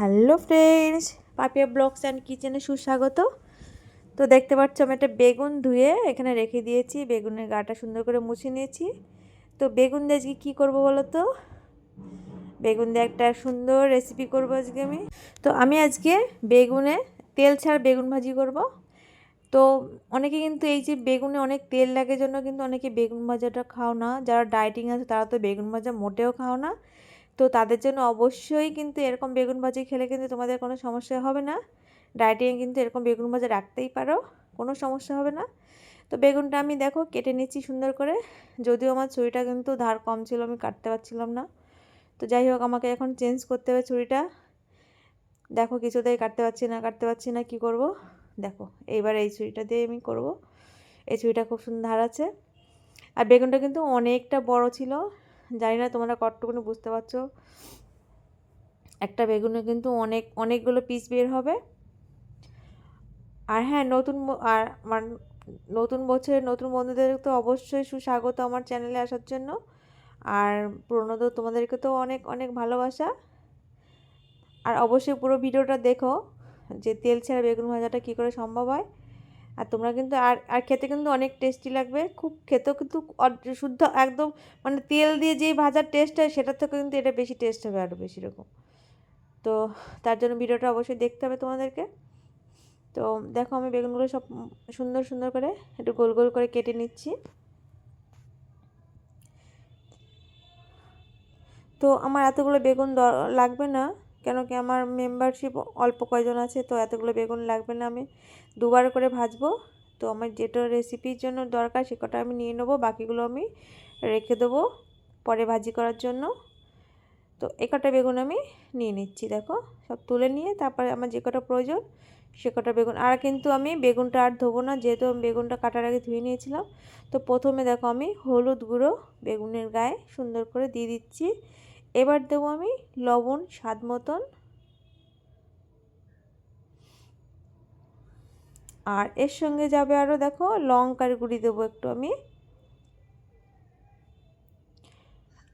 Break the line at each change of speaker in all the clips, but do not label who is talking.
Hello friends, Papiya blogs and কিচেনে সুস্বাগত। তো দেখতে পাচ্ছ আমি একটা বেগুন ধুয়ে এখানে রেখে দিয়েছি, বেগুনের গাটা সুন্দর করে মুছে নিয়েছি। তো বেগুন দিয়ে আজকে কী করব বলো তো? বেগুন দিয়ে একটা সুন্দর রেসিপি করব আজকে আমি। তো আমি আজকে বেগুনে তেল ছাড়া বেগুন ভাজি করব। তো অনেকে কিন্তু এই যে বেগুনে অনেক তেল লাগে জন্য কিন্তু অনেকে বেগুন ভাজাটা খাও না। যারা ডায়েটিং আছে তারা তো বেগুন ভাজা মোটেও খাও না। তো তাদের জন্য অবশ্যই কিন্তু এরকম বেগুন ভাজি খেলে কিন্তু তোমাদের কোনো সমস্যা হবে না। ডায়েটিংয়ে কিন্তু এরকম বেগুন ভাজা রাখতেই পারো, কোনো সমস্যা হবে না। তো বেগুনটা আমি দেখো কেটে নিচ্ছি সুন্দর করে, যদিও আমার ছুরিটা কিন্তু ধার কম ছিল, আমি কাটতে পারছিলাম না। তো যাই হোক, আমাকে এখন চেঞ্জ করতে হবে ছুরিটা। দেখো কিছুতেই কাটতে পারছি না, কাটতে পারছি না, কি করব? দেখো, এইবার এই ছুরিটা দিয়ে আমি করব। এই ছুরিটা খুব সুন্দর ধার আছে। আর বেগুনটা কিন্তু অনেকটা বড় ছিল জানি না তোমরা কতটুকুনি বুঝতে পারছ। একটা বেগুনে কিন্তু অনেক, অনেকগুলো পিস বের হবে। আর হ্যাঁ নতুন আর আমার নতুন বছরের নতুন বন্ধুদের তো অবশ্যই সুস্বাগত আমার চ্যানেলে আসার জন্য। আর পুরনো তো তোমাদেরকে তো অনেক অনেক ভালোবাসা। আর অবশ্যই পুরো ভিডিওটা দেখো যে তেল ছাড়া বেগুন ভাজাটা কী করে সম্ভব হয়। আর তোমরা কিন্তু আর আর খেতে কিন্তু অনেক টেস্টি লাগবে। খুব খেতেও কিন্তু শুদ্ধ একদম মানে তেল দিয়ে যেই ভাজার টেস্ট হয়, সেটার থেকে কিন্তু এটা বেশি টেস্ট হবে আরও বেশি রকম। তো তার জন্য ভিডিওটা অবশ্যই দেখতে হবে তোমাদেরকে। তো দেখো আমি বেগুনগুলো সব সুন্দর সুন্দর করে একটু গোল গোল করে কেটে নিচ্ছি। তো আমার এতগুলো বেগুন লাগবে না। কেন কি আমার মেম্বারশিপ অল্প কয়জন আছে, তো এতগুলো বেগুন লাগবে না আমি। দুবার করে ভাজবো, তো আমার যেটা রেসিপির জন্য দরকার সে কটা আমি নিয়ে নেব, বাকিগুলো আমি রেখে দেবো পরে ভাজি করার জন্য। তো এ কটা বেগুন আমি নিয়ে নিচ্ছি, দেখো। সব তুলে নিয়ে তারপরে আমার যে কটা প্রয়োজন সে কটা বেগুন। আর কিন্তু আমি বেগুনটা আর ধোবো না, যেহেতু আমি বেগুনটা কাটার আগে ধুয়ে নিয়েছিলাম। তো প্রথমে দেখো আমি হলুদ গুঁড়ো বেগুনের গায়ে সুন্দর করে দিয়ে দিচ্ছি। এবার দেবো আমি লবণ, স্বাদ মতন। আর এর সঙ্গে যাবে আরও দেখো, লঙ্কার গুঁড়ি দেবো একটু আমি।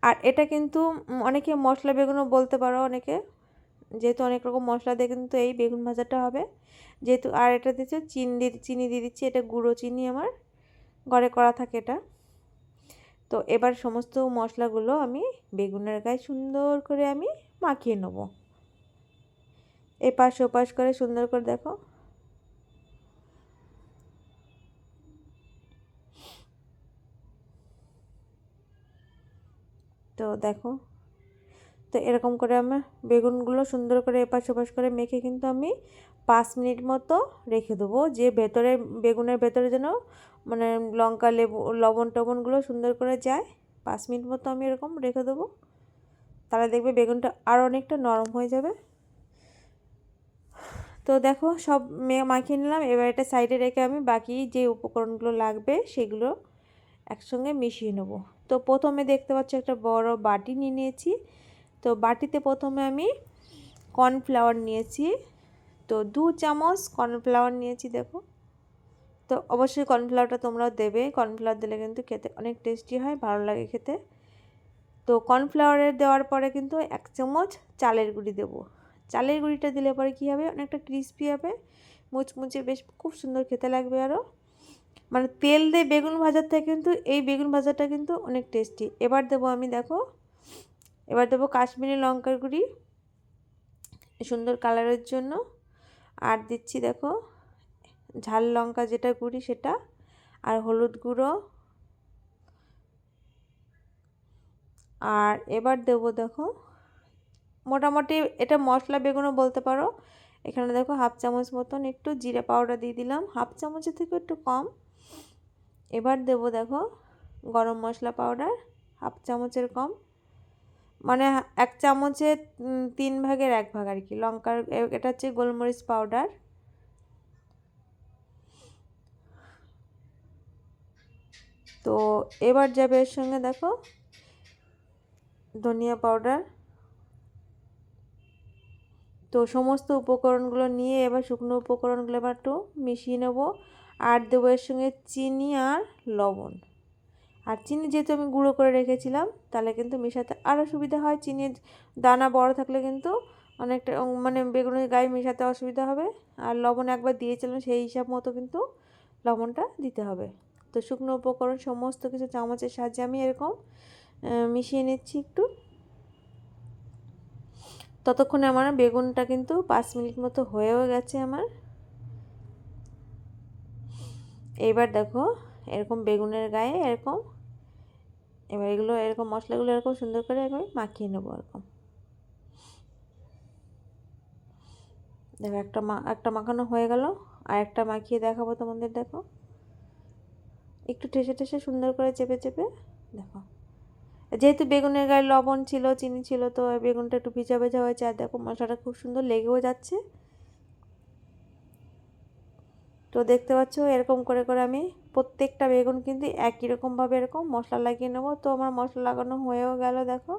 আর এটা কিন্তু অনেকে মশলা বেগুনও বলতে পারো অনেকে, যেহেতু অনেক রকম মশলা দিয়ে কিন্তু এই বেগুন ভাজাটা হবে। যেহেতু আর এটা দিচ্ছে চিনি চিনি দিয়ে দিচ্ছি, এটা গুঁড়ো চিনি আমার, ঘরে করা থাকে এটা। তো এবার সমস্ত মশলাগুলো আমি বেগুনের গায়ে সুন্দর করে আমি মাখিয়ে নেব। এপাশ ওপাশ করে সুন্দর করে দেখো। তো দেখো, তো এরকম করে আমার বেগুনগুলো সুন্দর করে এপাশ ওপাশ করে মেখে কিন্তু আমি পাঁচ মিনিট মতো রেখে দেবো। যে ভেতরে, বেগুনের ভেতরে যেন মানে লঙ্কা, লেবু, লবণ টবণগুলো সুন্দর করে যায়, পাঁচ মিনিট মতো আমি এরকম রেখে দেবো। তাহলে দেখবে বেগুনটা আরও অনেকটা নরম হয়ে যাবে। তো দেখো, সব মাখিয়ে নিলাম। এবার এটা সাইডে রেখে আমি বাকি যে উপকরণগুলো লাগবে সেগুলো একসঙ্গে মিশিয়ে নেব। তো প্রথমে দেখতে পাচ্ছ একটা বড় বাটি নিয়ে নিয়েছি। তো বাটিতে প্রথমে আমি কর্নফ্লাওয়ার নিয়েছি। তো দু চামচ কর্নফ্লাওয়ার নিয়েছি, দেখো। তো অবশ্যই কর্নফ্লাওয়ারটা তোমরাও দেবে। কর্নফ্লাওয়ার দিলে কিন্তু খেতে অনেক টেস্টি হয়, ভালো লাগে খেতে। তো কর্নফ্লাওয়ারের দেওয়ার পরে কিন্তু এক চামচ চালের গুঁড়ি দেব। চালের গুঁড়িটা দিলে পরে কী হবে? অনেকটা ক্রিস্পি হবে, মুচমুচে বেশ খুব সুন্দর খেতে লাগবে আরও মানে তেল দিয়ে বেগুন ভাজার থেকে কিন্তু এই বেগুন ভাজাটা কিন্তু অনেক টেস্টি। এবার দেবো আমি, দেখো, এবার দেবো কাশ্মীরি লঙ্কার গুঁড়ি সুন্দর কালারের জন্য। আর দিচ্ছি দেখো ঝাল লঙ্কা যেটা গুঁড়ি সেটা, আর হলুদ গুঁড়ো। আর এবার দেব দেখো, মোটামুটি এটা মশলা বেগুনও বলতে পারো। এখানে দেখো হাফ চামচ মতন একটু জিরে পাউডার দিয়ে দিলাম, হাফ চামচের থেকে একটু কম। এবার দেব দেখো গরম মশলা পাউডার, হাফ চামচের কম। মানে এক চামচের তিন ভাগের এক ভাগ আর কি। লঙ্কার এটা হচ্ছে গোলমরিচ পাউডার। তো এবার যাবে এর সঙ্গে দেখো, ধনিয়া পাউডার। তো সমস্ত উপকরণগুলো নিয়ে এবার শুকনো উপকরণগুলো এবার একটু মিশিয়ে নেব। আর দেবো এর সঙ্গে চিনি আর লবণ। আর চিনি যেহেতু আমি গুঁড়ো করে রেখেছিলাম, তাহলে কিন্তু মেশাতে আরও সুবিধা হয়। চিনির দানা বড় থাকলে কিন্তু অনেকটা মানে বেগুনের গায়ে মেশাতে অসুবিধা হবে। আর লবণ একবার দিয়েছিলাম, সেই হিসাব মতো কিন্তু লবণটা দিতে হবে। তো শুকনো উপকরণ সমস্ত কিছু চামচের সাহায্যে আমি এরকম মিশিয়ে নিচ্ছি একটু। ততক্ষণে আমার বেগুনটা কিন্তু পাঁচ মিনিট মতো হয়েও গেছে আমার। এইবার দেখো, এরকম বেগুনের গায়ে এরকম এবার এগুলো, এরকম মশলাগুলো এরকম সুন্দর করে আমি মাখিয়ে নেব এরকম দেখো একটা মা, একটা মাখানো হয়ে গেল, আর একটা মাখিয়ে দেখাবো তোমাদের, দেখো। একটু ঠেসে ঠেসে সুন্দর করে চেপে চেপে, দেখো। যেহেতু বেগুনের গায়ে লবণ ছিল, চিনি ছিল, তো বেগুনটা একটু ভিজা ভেজা হয়েছে, আর দেখো মশলাটা খুব সুন্দর লেগেও যাচ্ছে। তো দেখতে পাচ্ছ, এরকম করে করে আমি প্রত্যেকটা বেগুন কিন্তু একই রকমভাবে এরকম মশলা লাগিয়ে নেব। তো আমার মশলা লাগানো হয়েও গেল, দেখো।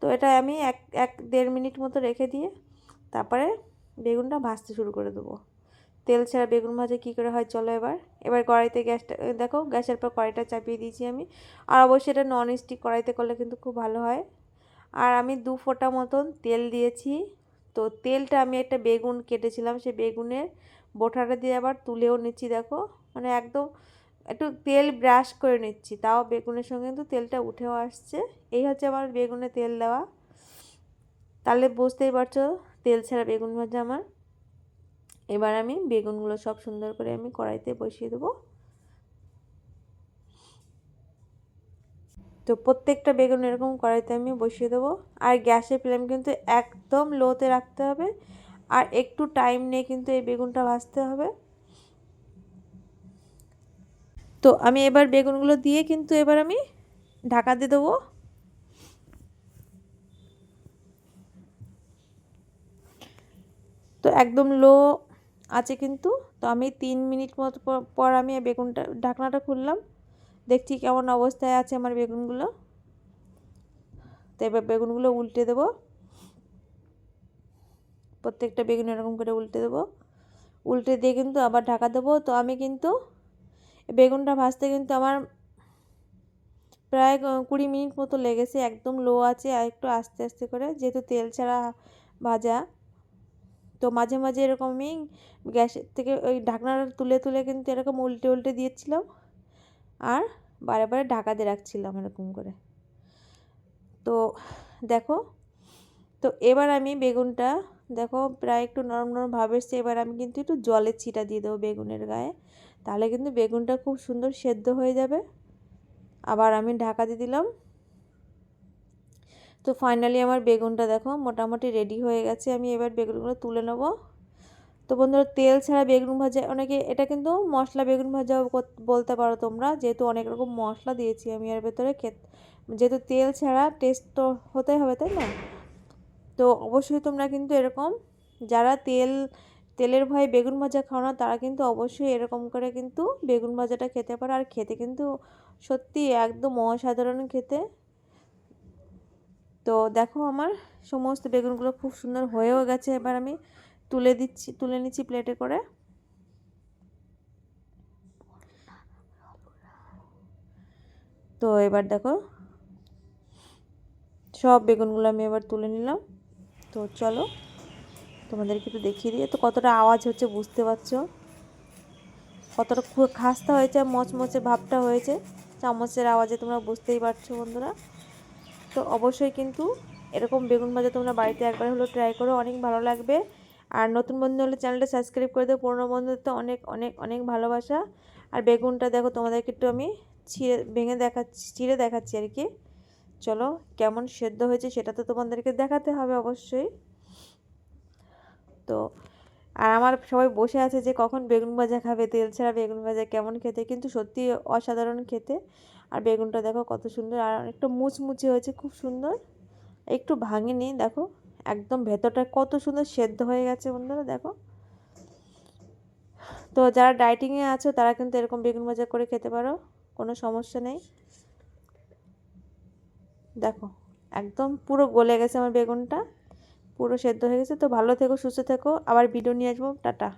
তো এটা আমি এক এক দেড় মিনিট মতো রেখে দিয়ে তারপরে বেগুনটা ভাজতে শুরু করে দেবো। তেল ছাড়া বেগুন ভাজা কী করে হয় চলো এবার। এবার কড়াইতে গ্যাসটা দেখো, গ্যাসের পর কড়াইটা চাপিয়ে দিয়েছি আমি। আর অবশ্যই এটা নন স্টিক কড়াইতে করলে কিন্তু খুব ভালো হয়। আর আমি দু ফোঁটা মতন তেল দিয়েছি। তো তেলটা আমি একটা বেগুন কেটেছিলাম, সেই বেগুনের বোটাটা দিয়ে আবার তুলেও নিচ্ছি, দেখো। মানে একদম একটু তেল ব্রাশ করে নিচ্ছি, তাও বেগুনের সঙ্গে কিন্তু তেলটা উঠেও আসছে। এই হচ্ছে আমার বেগুনে তেল দেওয়া। তাহলে বুঝতেই পারছ, তেল ছাড়া বেগুন ভাজা আমার। এবার আমি বেগুনগুলো সব সুন্দর করে আমি কড়াইতে বসিয়ে দেবো। তো প্রত্যেকটা বেগুন এরকম কড়াইতে আমি বসিয়ে দেবো। আর গ্যাসের ফ্লেম কিন্তু একদম লোতে রাখতে হবে। আর একটু টাইম নিয়ে কিন্তু এই বেগুনটা ভাজতে হবে। তো আমি এবার বেগুনগুলো দিয়ে কিন্তু এবার আমি ঢাকা দিয়ে দেবো। তো একদম লো আছে কিন্তু। তো আমি তিন মিনিট মতো পর আমি বেগুনটা, ঢাকনাটা খুললাম। দেখছি কেমন অবস্থায় আছে আমার বেগুনগুলো। তো এবার বেগুনগুলো উল্টে দেবো। প্রত্যেকটা বেগুন এরকম করে উল্টে দেবো। উল্টে দিয়ে কিন্তু আবার ঢাকা দেবো। তো আমি কিন্তু বেগুনটা ভাজতে কিন্তু আমার প্রায় কুড়ি মিনিট মতো লেগেছে, একদম লো আছে আর একটু আস্তে আস্তে করে, যেহেতু তেল ছাড়া ভাজা। তো মাঝে মাঝে এরকম আমি গ্যাসের থেকে ওই ঢাকনাটা তুলে তুলে কিন্তু এরকম উল্টে উল্টে দিয়েছিলাম। আর বারে বারে ঢাকা দিয়ে রাখছিলাম এরকম করে। তো দেখো, তো এবার আমি বেগুনটা দেখো প্রায় একটু নরম নরম ভাব এসছে, এবার আমি কিন্তু একটু জলের ছিটা দিয়ে দেবো বেগুনের গায়ে। তাহলে কিন্তু বেগুনটা খুব সুন্দর সেদ্ধ হয়ে যাবে। আবার আমি ঢাকা দিয়ে দিলাম। তো ফাইনালি আমার বেগুনটা দেখো মোটামুটি রেডি হয়ে গেছে। আমি এবার বেগুনগুলো তুলে নেব। তো বন্ধুরা, তেল ছাড়া বেগুন ভাজা, অনেকে এটা কিন্তু মশলা বেগুন ভাজাও বলতে পারো তোমরা, যেহেতু অনেক রকম মশলা দিয়েছি আমি এর ভেতরে খেত, যেহেতু তেল ছাড়া টেস্ট তো হতে হবে, তাই না? তো অবশ্যই তোমরা কিন্তু এরকম, যারা তেল, তেলের ভয়ে বেগুন ভাজা খাও না, তারা কিন্তু অবশ্যই এরকম করে কিন্তু বেগুন ভাজাটা খেতে পারে। আর খেতে কিন্তু সত্যি একদম অসাধারণ খেতে। তো দেখো আমার সমস্ত বেগুনগুলো খুব সুন্দর হয়েও গেছে এবার আমি। তুলে দিচ্ছি, তুলে নিচ্ছি প্লেটে করে। তো এবার দেখো, সব বেগুনগুলো আমি এবার তুলে নিলাম। তো চলো, তোমাদেরকে একটু দেখিয়ে দিয়ে তো কতটা আওয়াজ হচ্ছে বুঝতে পারছ? কতটা খাস্তা হয়েছে, মচমচে ভাবটা হয়েছে। চামচের আওয়াজে তোমরা বুঝতেই পারছ বন্ধুরা। তো অবশ্যই কিন্তু এরকম বেগুন ভাজা তোমরা বাড়িতে একবার হলো ট্রাই করো, অনেক ভালো লাগবে। আর নতুন বন্ধু হলে চ্যানেলটা সাবস্ক্রাইব করে দেবো পুরোনো বন্ধুদের তো অনেক অনেক অনেক ভালোবাসা। আর বেগুনটা দেখো, তোমাদেরকে একটু আমি ছিঁড়ে, ভেঙে দেখাচ্ছি চিড়ে দেখাচ্ছি আর কি। চলো, কেমন সেদ্ধ হয়েছে সেটা তো তোমাদেরকে দেখাতে হবে অবশ্যই। তো, আর আমার সবাই বসে আছে যে কখন বেগুন ভাজা খাবে, তেল ছাড়া বেগুন ভাজা কেমন খেতে, কিন্তু সত্যি অসাধারণ খেতে। আর বেগুনটা দেখো কত সুন্দর, আর একটু মুচমুচে হয়েছে, খুব সুন্দর। একটু ভাঙেনি, দেখো। একদম ভেতরটা কত সুন্দর সেদ্ধ হয়ে গেছে বন্ধুরা, দেখো। তো যারা ডাইটিংয়ে আছো, তারা কিন্তু এরকম বেগুন ভাজা করে খেতে পারো, কোনো সমস্যা নেই। দেখো, একদম পুরো গলে গেছে আমার বেগুনটা, পুরো সেদ্ধ হয়ে গেছে। তো ভালো থেকো, সুস্থ থেকো। আবার ভিডিও নিয়ে আসব। টাটা।